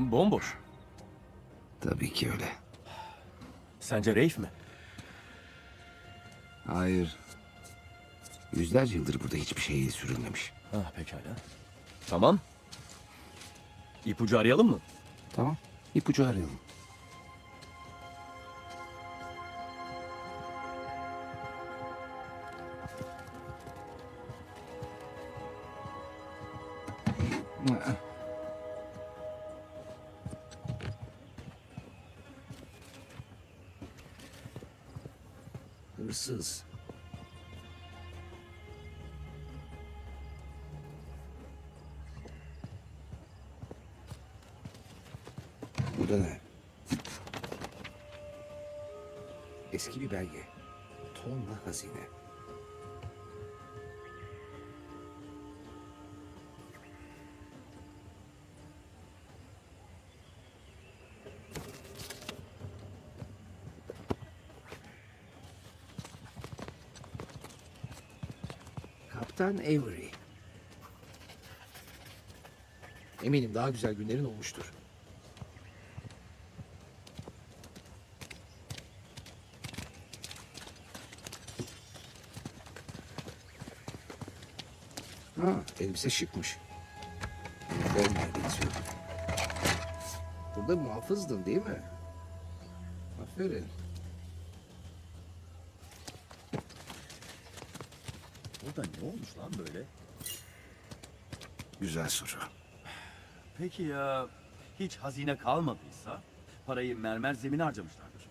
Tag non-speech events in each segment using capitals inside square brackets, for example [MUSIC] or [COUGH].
Bomboş. Tabii ki öyle. Sence Rafe mi? Hayır. Yüzlerce yıldır burada hiçbir şey sürülmemiş. Ah pekala. Tamam. İpucu arayalım mı? Tamam. İpucu arayalım. Hırsız. Bu da ne? Eski bir belge. Tonla hazine. Kaptan Avery. Eminim daha güzel günlerin olmuştur. Ha, elbise şıkmış. Olmaya benziyor. Burada muhafızdın değil mi? Aferin. Burada ne olmuş lan böyle? Güzel soru. Peki ya hiç hazine kalmadıysa parayı mermer zemine harcamışlardır.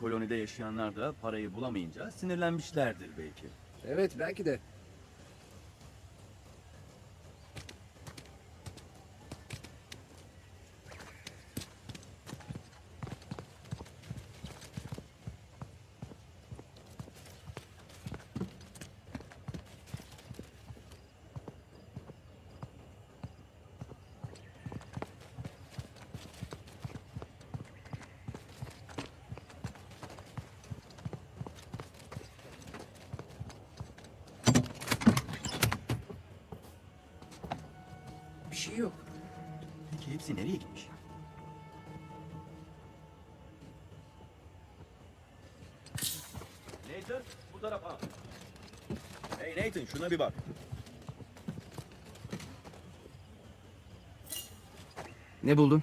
Kolonide yaşayanlar da parayı bulamayınca sinirlenmişlerdir belki. Evet belki de. Bir şey yok. Hepsi nereye gitmiş? Nathan bu tarafa. Hey Nathan şuna bir bak. Ne buldun?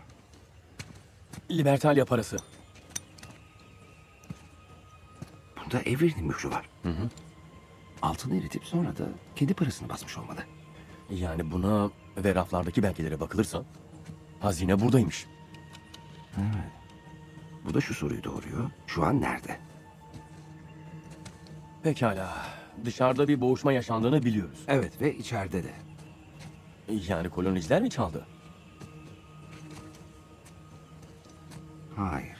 Libertalia parası. Bunda Avery'nin mührü var. Hı hı. Altını eritip sonra da kendi parasını basmış olmalı. Yani buna ve raflardaki belgelere bakılırsa hazine buradaymış. Bu da şu soruyu doğuruyor. Şu an nerede? Pekala. Dışarıda bir boğuşma yaşandığını biliyoruz. Evet ve içeride de. Yani koloniciler mi çaldı? Hayır.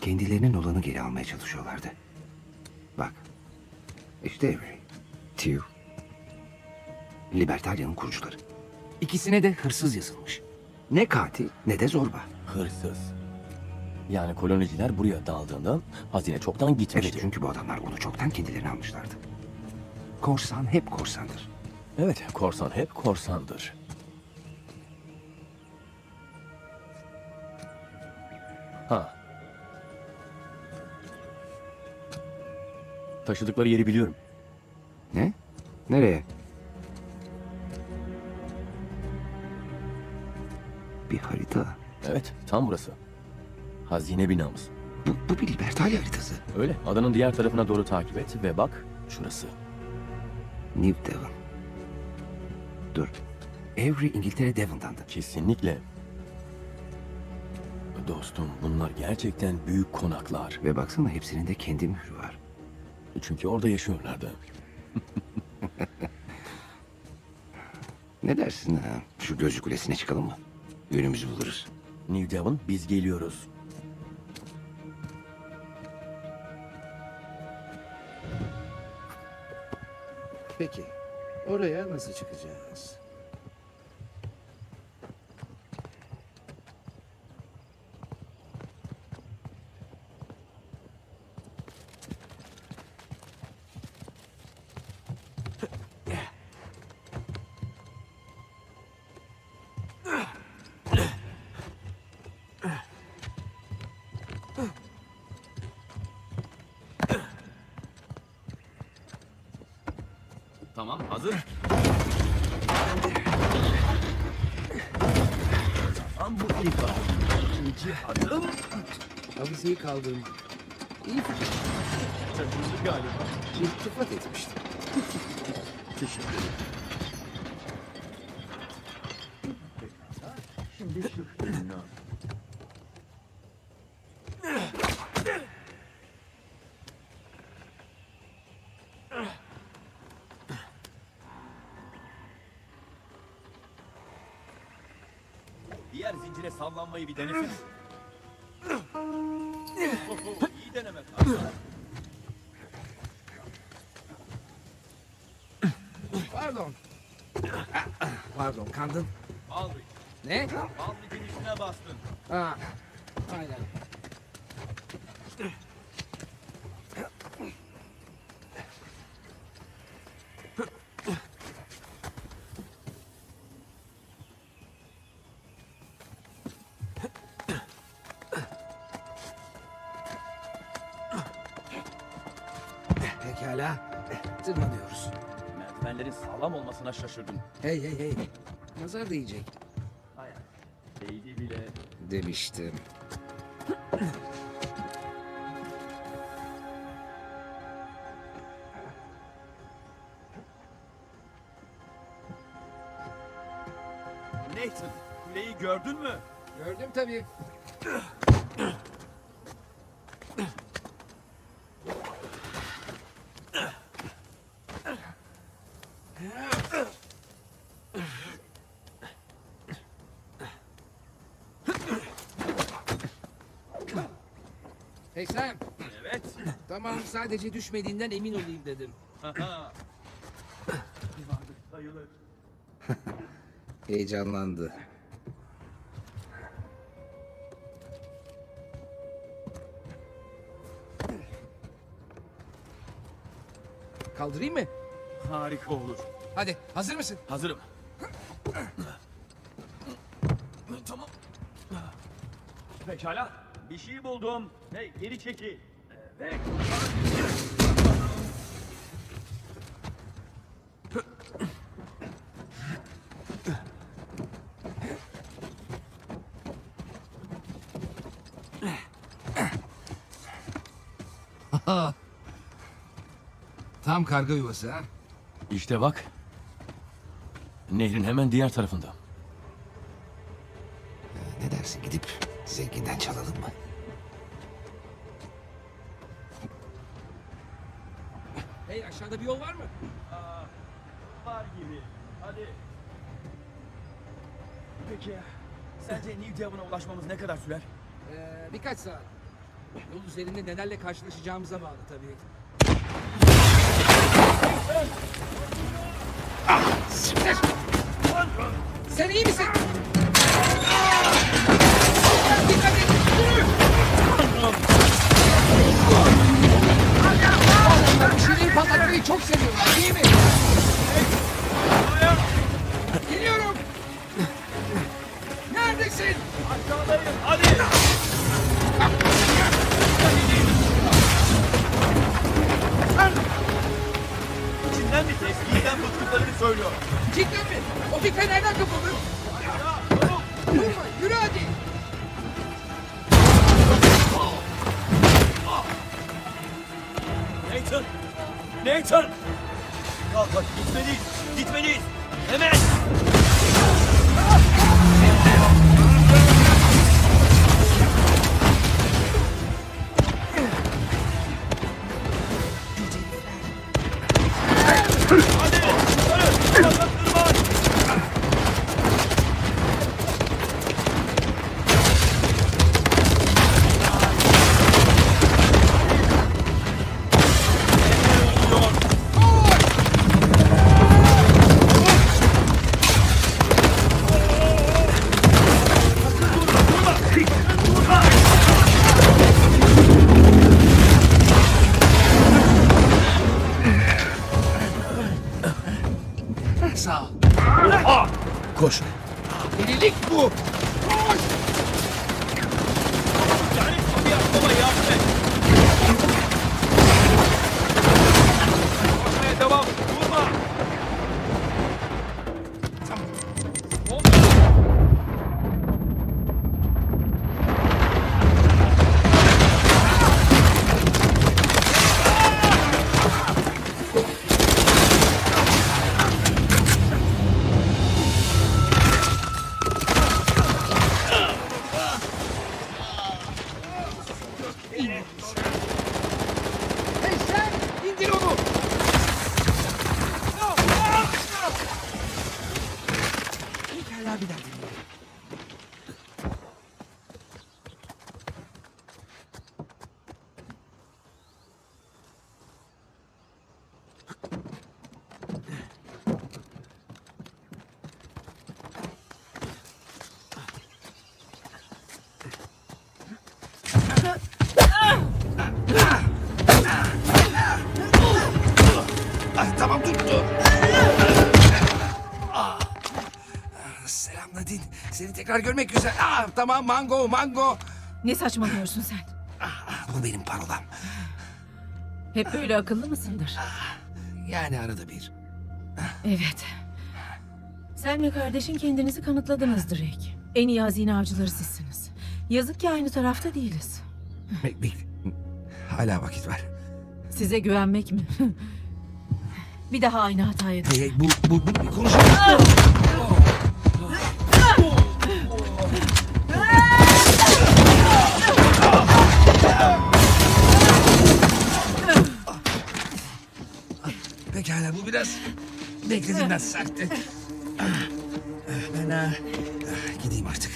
Kendilerinin olanı geri almaya çalışıyorlardı. Bak. İşte Avery. Tew. Libertalia'nın kurucuları. İkisine de hırsız yazılmış. Ne katil ne de zorba. Hırsız. Yani koloniciler buraya daldığında hazine çoktan gitmişti. Evet çünkü bu adamlar onu çoktan kendilerine almışlardı. Korsan hep korsandır. Evet, korsan hep korsandır. Ha. Taşıdıkları yeri biliyorum. Ne? Nereye? Bir harita. Evet, tam burası. Hazine binamız. Bu, bu bir Libertalia haritası. Öyle, adanın diğer tarafına doğru takip et ve bak şurası. New Devon. Dur. Avery İngiltere Devon'dandı. Kesinlikle. Dostum, bunlar gerçekten büyük konaklar. Ve baksana hepsinin de kendi mührü var. Çünkü orada yaşıyorlardı. [LAUGHS] Ne dersin ha? Şu gözcü kulesine çıkalım mı? Yönümüzü buluruz. New Devon, biz geliyoruz. Peki. Oraya nasıl çıkacağız? Tamam hazır. Tamam bu ilk adım. İkinci adım. Avizeyi kaldırmak. İyi fikir. Çakısı galiba. İltifat etmiştim. Teşekkür ederim. Diğer zincire sallanmayı bir denesene. İyi deneme kanka. Pardon. Pardon kandın. Aldrich. Ne? Aldrich'in üstüne bastın. Ha. Aynen. Pekala. Tırmanıyoruz. Merdivenlerin sağlam olmasına şaşırdım. Hey hey hey. Nazar değecek. Hayır. Değdi bile. Demiştim. Nathan, kuleyi gördün mü? Gördüm tabii. Sam, Evet. tamam sadece düşmediğinden emin olayım dedim. [LAUGHS] Heyecanlandı. Kaldırayım mı? Harika olur. Hadi, hazır mısın? Hazırım. [CLEARS THROAT] tamam. Pekala. Bir şey buldum. Hey, geri çeki. Evet. Tam karga yuvası ha. İşte bak. Nehrin hemen diğer tarafında. Ne dersin gidip zenginden çalalım mı? Hey aşağıda bir yol var mı? Var gibi. Hadi. Peki ya. Sence New Devon'a ulaşmamız ne kadar sürer? Ee, birkaç saat. Yol üzerinde nelerle karşılaşacağımıza bağlı tabii. Siktir! Sen iyi misin? Nathan! Kalk hadi gitmeliyiz. Gitmeliyiz. Hemen! Seni tekrar görmek güzel. Ah, tamam mango mango. Ne saçmalıyorsun sen? Ah, bu benim parolam. Hep böyle akıllı mısındır? Yani arada bir. Evet. Sen ve kardeşin kendinizi kanıtladınız Drake. En iyi hazine avcıları sizsiniz. Yazık ki aynı tarafta değiliz. Bek, bek. Hala vakit var. Size güvenmek mi? Bir daha aynı hataya Hey, düşme. hey, bu, bu, bu, konuşalım. Pekala bu biraz beklediğimden sertti. Ben ha, gideyim artık.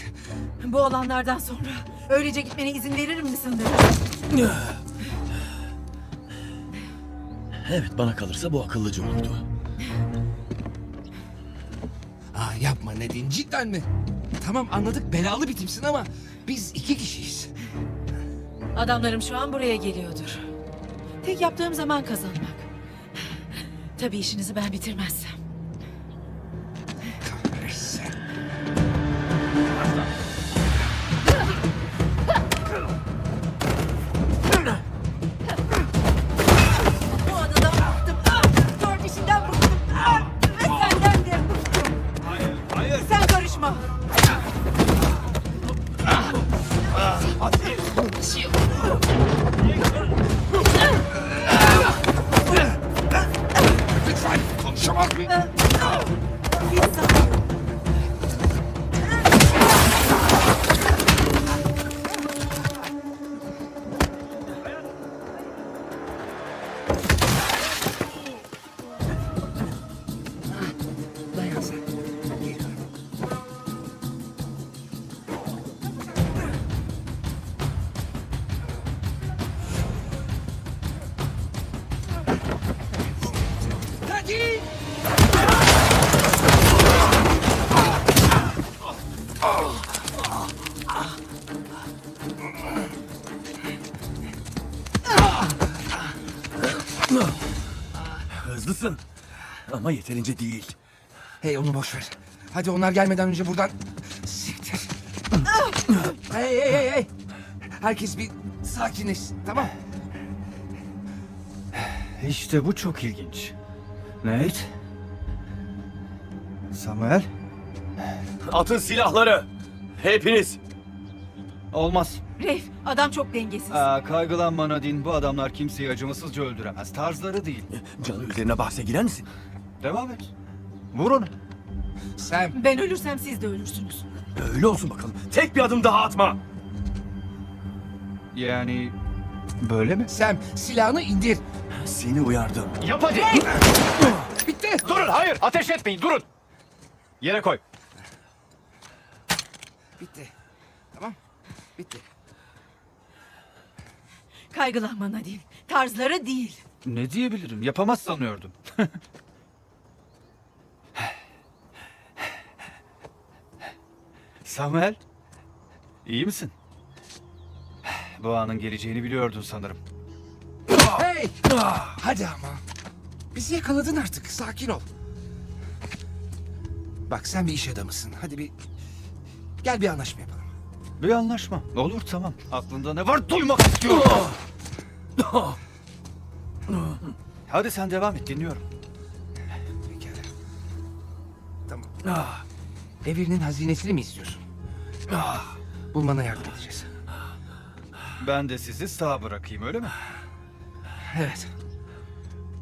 Bu olanlardan sonra öylece gitmene izin verir misin? Evet bana kalırsa bu akıllıcı olurdu. Aa, yapma Nedin cidden mi? Tamam anladık belalı bir tipsin ama biz iki kişiyiz. Adamlarım şu an buraya geliyordur. Tek yaptığım zaman kazanmak. Tabii işinizi ben bitirmezsem. Hızlısın. Ama yeterince değil. Hey onu boş ver. Hadi onlar gelmeden önce buradan... Siktir. hey hey hey hey. Herkes bir sakinleşsin tamam İşte bu çok ilginç. Nate? Samuel? Atın silahları. Hepiniz. Olmaz. Reif, adam çok dengesiz. Aa, kaygılanma Nadine. Bu adamlar kimseyi acımasızca öldüremez. Tarzları değil. Canı üzerine bahse girer misin? Devam et. Vur onu. Sam Ben ölürsem siz de ölürsünüz. Öyle olsun bakalım. Tek bir adım daha atma. Yani böyle mi? Sam silahını indir. Seni uyardım. Yap hadi. Bitti. Durun hayır ateş etmeyin durun. Yere koy. Bitti. Bitti. Kaygılanma Nadine. Tarzları değil. Ne diyebilirim? Yapamaz sanıyordum. Samuel, iyi misin? Bu anın geleceğini biliyordun sanırım. Hey! Hadi ama. Bizi yakaladın artık. Sakin ol. Bak sen bir iş adamısın. Hadi bir... Gel bir anlaşma yapalım. Bir anlaşma. Olur tamam. Aklında ne var duymak istiyorum. Hadi sen devam et dinliyorum. Pekala. Tamam. Evinin hazinesini mi istiyorsun? Bulmana yardım edeceğiz. Ben de sizi sağ bırakayım öyle mi? Evet.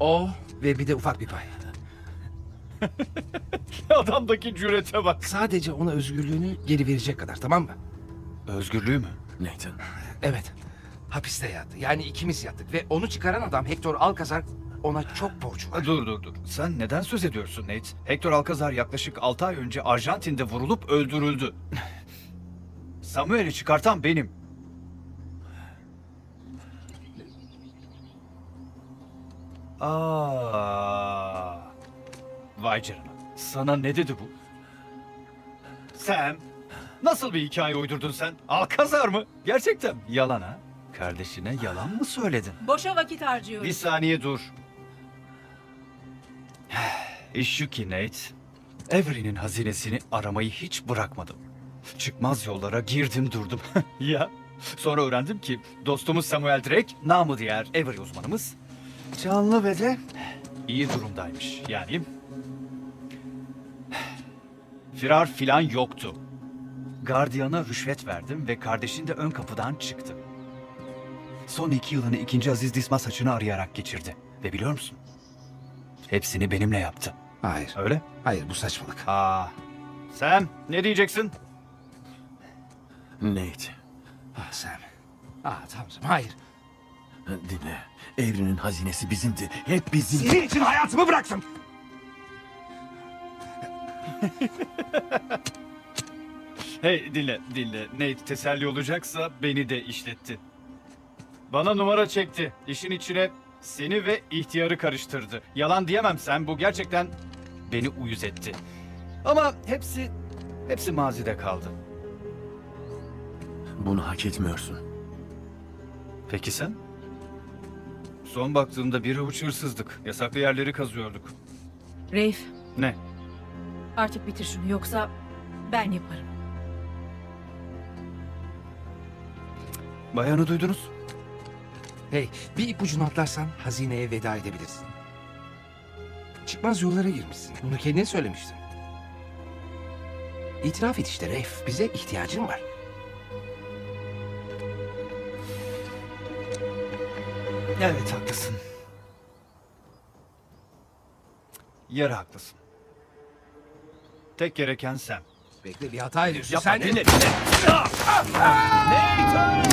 O ve bir de ufak bir pay. [LAUGHS] Adamdaki cürete bak. Sadece ona özgürlüğünü geri verecek kadar tamam mı? Özgürlüğü mü? Nathan. Evet. Hapiste yattı. Yani ikimiz yattık ve onu çıkaran adam Hector Alcazar ona çok borcu var. Dur dur dur. Sen neden söz ediyorsun Nate? Hector Alcazar yaklaşık 6 ay önce Arjantin'de vurulup öldürüldü. [LAUGHS] Samuel'i çıkartan benim. Aa. Vay canına. Sana ne dedi bu? Sam, nasıl bir hikaye uydurdun sen? Alcazar mı? Gerçekten? Yalan ha? Kardeşine yalan mı söyledin? Boşa vakit harcıyoruz. Bir saniye dur. İş şu ki Nate. Avery'nin hazinesini aramayı hiç bırakmadım. Çıkmaz yollara girdim durdum. [LAUGHS] ya. Sonra öğrendim ki dostumuz Samuel Drake, namı diğer Avery uzmanımız, canlı ve de iyi durumdaymış. Yani firar filan yoktu. Gardiyana rüşvet verdim ve kardeşin de ön kapıdan çıktı. Son iki yılını ikinci Aziz Dismas haçını arayarak geçirdi. Ve biliyor musun? Hepsini benimle yaptı. Hayır. Öyle? Hayır bu saçmalık. Aa, Sam ne diyeceksin? Nate, Ah Sam. Ah tamam Sam. Hayır. dinle. Evrenin hazinesi bizimdi. Hep bizim. Senin için hayatımı bıraktım. [LAUGHS] Hey dinle dinle. Nate teselli olacaksa beni de işletti. Bana numara çekti. İşin içine seni ve ihtiyarı karıştırdı. Yalan diyemem sen bu gerçekten beni uyuz etti. Ama hepsi hepsi mazide kaldı. Bunu hak etmiyorsun. Peki sen? Son baktığımda bir avuç hırsızdık. Yasaklı yerleri kazıyorduk. Reif, Ne? artık bitir şunu yoksa ben yaparım. Bayanı duydunuz? Hey bir ipucunu atlarsan hazineye veda edebilirsin. Çıkmaz yollara girmişsin. Bunu kendin söylemiştin. İtiraf et işte Reif. Bize ihtiyacın var. Evet haklısın. Yarı haklısın. Tek gereken sen. Bekle bir hata ediyorsun. Sen de... Nathan!